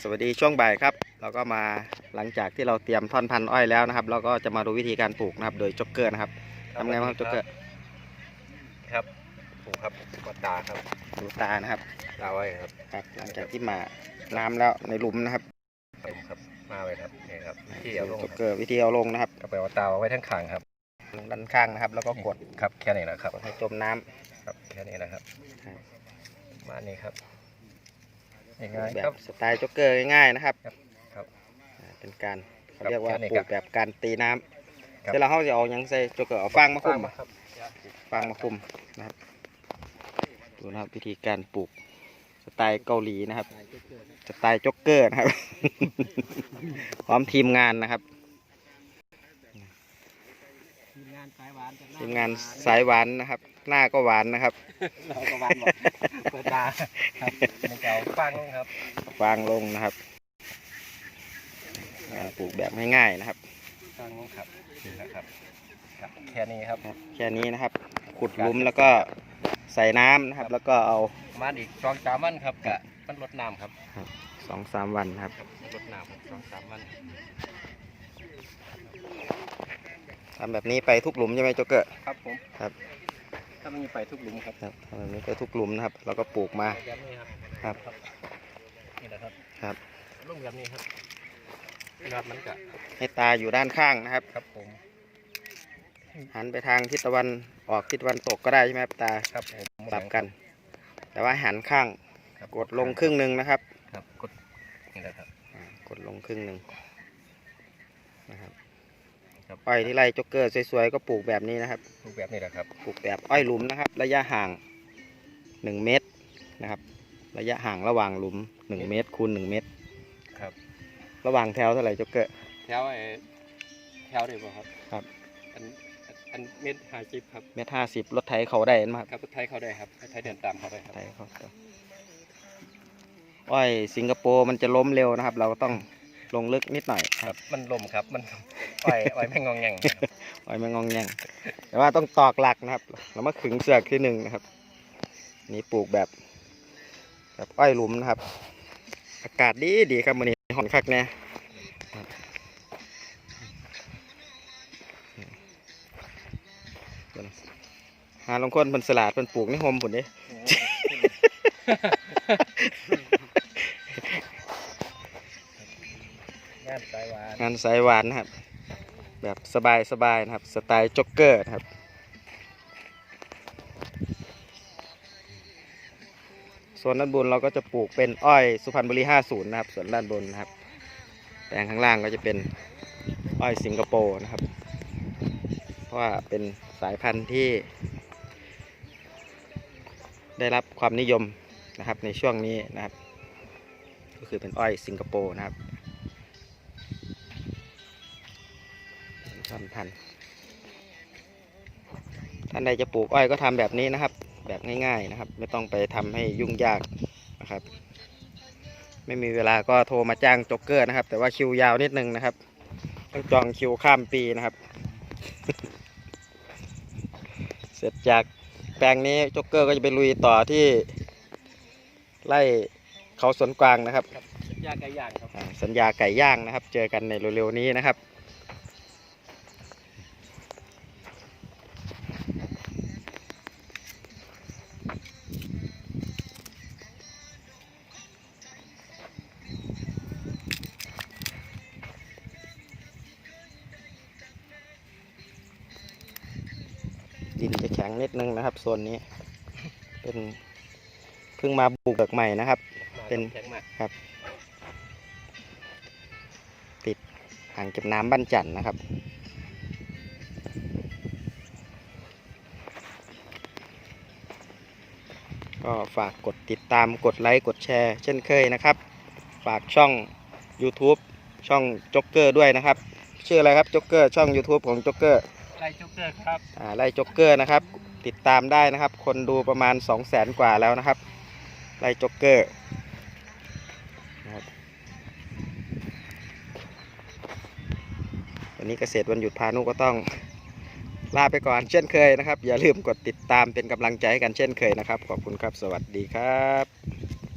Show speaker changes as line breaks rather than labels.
สวัสดีช่วงบ่ายครับ เราก็มาหลังจากที่เราเตรียมท่อนพันธุ์อ้อยแล้วนะครับเราก็จะมาดูวิธีการปลูกนะครับ โดยจ็อกเกอร์นะครับทำไงบ้างครับจ็อกเกอร์
ครับปลูกครับมาตาครับ
ดูตานะครับ
ตาไว้ครับ
ครับ หลังจากที่มาน้ำแล้วในหลุมนะครับ
ปลูกครับมาไว้ครับนี่ครับที่เอาลง
จ็อกเกอร์วิธีเอาลงนะครับ
ก็ไปเอาตาเอาไว้ทั้งข้างครับ
ด้านข้างนะครับ แล้วก็กด
ครับแค่นี้นะครับ
กดให้จมน้ำ
ครับแค่นี้นะครับ
ครับ
มานี่ครับ ง่าย
แบ
ๆครับ
บ สไตล์จ็อกเกอร์ง่ายๆนะครับ
ครับครับ
อ่าเป็นการเขา
ครับ
เรียกว่า
แค่นี้
ปลู
ครั
ก
บ
แบบการตีน้ำ
ครับ
เสร็จแล้วเขาจะเอาหยังใส่จ็อกเกอร์เอาฟางมาคลุม
ครับ
ฟางมาคลุมนะครับดูนะครับวิธีการปลูกสไตล์เกาหลีนะครับสไตล์จ็อกเกอร์นะครับ พร้อมทีมงานนะครับ
ทีมงานสายหวานจาก
ทีมงานสายหวานนะครับ หน้าก็หวานนะครับ
เราก็หวานบอกเปิดตา
ครับในเก่าฟังครับ
ฟางลงนะครับการปลูกแบบง่ายๆนะครับ
ฟังครับนี่นะครับครับ แค่นี้ครับ
แค่นี้นะครับ ขุดหลุมแล้วก็ใส่น้ำนะครับ แล้วก็เอา
ประมาณอีกสองสามวันครับกะมันลดน้ำครับ
สองสามวันนะครับ
ครับลดน้ำครับสองสามวัน
ทำแบบนี้ไปทุกหลุมใช่ไหมโจ๊กเกอร์
ครับผม
ครับ
ถ้ามันมีไปทุกหลุมครับ
ครับทำแบบนี้ไปทุกหลุมนะครับแล้วก็ปลูกมา
แบบนี้ครับ
ครับ
นี่แหละครับ
ครับ
ลูกแบบนี้ครับครับมันก็
ให้ตาอยู่ด้านข้างนะครับ
ครับผม
หันไปทางทิศตะวันออกทิศตะวันตกก็ได้ใช่ไหมครับตา
ครับผม
สลับกัน แต่ว่าหันข้าง
ครับ
กดลงครึ่งหนึ่งนะครับ
ครับกดนี่แหละครับ
อ่ากดลงครึ่งหนึ่งนะครับ
ครับ
อ้อยที่ไร่จ็อกเกอร์สวยๆก็ปลูกแบบนี้นะครับ
ลูกแบบนี้แหละครับ
ปลูกแบบอ้อยหลุมนะครับ ระยะห่าง 1 เมตรนะครับ ระยะห่างระหว่างหลุม 1 เมตรคูณ1เมตร
ครับ
ระหว่างแถวเท่าไหร่จ็อกเกอร์
แถวไอ้แถวเดียวครับ
ครับ
อันอันเม็ดหาจิบครับ
เมตรห้าสิบรถไถเขาได้ไหมครับ
ครับรถไทยเขาได้ครับรถไทยเดินตามเขาได้ครับ
ไถเขาได้อ้อยสิงคโปร์มันจะล้มเร็วนะครับ เราก็ต้องลงลึกนิดหน่อย
ครับ มันลมครับ มัน อ้อยอ้อยแม่งงองแงงครับ
อ้อยไม่งองแงงแต่ว่าต้องตอกหลักนะครับ แล้วมาขึงเสือกที่หนึ่งนะครับ นี่ปลูกแบบแบบอ้อยหลุมนะครับ อากาศดีดีครับวันนี้หอนคักแน่ครับหาลงคนเป็นสลัดเป็นปลูกในโฮมผุนเด้
งานสายหวาน
งานสายหวานนะครับ แบบสบายๆนะครับ สไตล์จ็อกเกอร์นะครับส่วนด้านบนเราก็จะปลูกเป็นอ้อยสุพรรณบุรี 50 นะครับ ส่วนด้านบนนะครับ แปลงข้างล่างก็จะเป็นอ้อยสิงคโปร์นะครับ เพราะว่าเป็นสายพันธุ์ที่ ได้รับความนิยมนะครับในช่วงนี้นะครับ ก็คือเป็นอ้อยสิงคโปร์นะครับ พันพัน ท่านใดจะปลูกอ้อยก็ทำแบบนี้นะครับ แบบง่าย ๆนะครับ ไม่ต้องไปทำให้ยุ่งยากนะครับ ไม่มีเวลาก็โทรมาจ้างจ็อกเกอร์นะครับ แต่ว่าคิวยาวนิดนึงนะครับ ต้องจองคิวข้ามปีนะครับ เสร็จจากแปลงนี้จ็อกเกอร์ก็จะไปลุยต่อที่ไล่เขาสวนกวางนะครับ
ยาไก่ย่างครับ
อ่าสัญญาไก่ย่างนะครับ เจอกันในเร็วๆนี้นะครับ แข็งนิดนึงนะครับโซนนี้ เป็นเพิ่งมาปลูกเบิกใหม่นะครับ เป็น
แข็งมาก
อ่างเก็บน้ำบ้านจันทร์นะครับก็ฝากกดติดตามกดไลค์ กดแชร์ เช่นเคยนะครับ ฝากช่อง YouTube ช่องจ็อกเกอร์ด้วยนะครับ ชื่ออะไรครับจ็อกเกอร์ช่อง YouTube ของจ็อกเกอร์
ไล่จุกเกอร์ครับ
อ่าไล่จ็อกเกอร์นะครับ ติดตามได้นะครับ คนดูประมาณ2 0 0แสนกว่าแล้วนะครับ ไล่จ็อกเกอร์นะครับวันนี้เกษตรวันหยุดพานุก็ต้องลาไปก่อนเช่นเคยนะครับ อย่าลืมกดติดตามเป็นกำลังใจให้กันเช่นเคยนะครับ ขอบคุณครับ สวัสดีครับ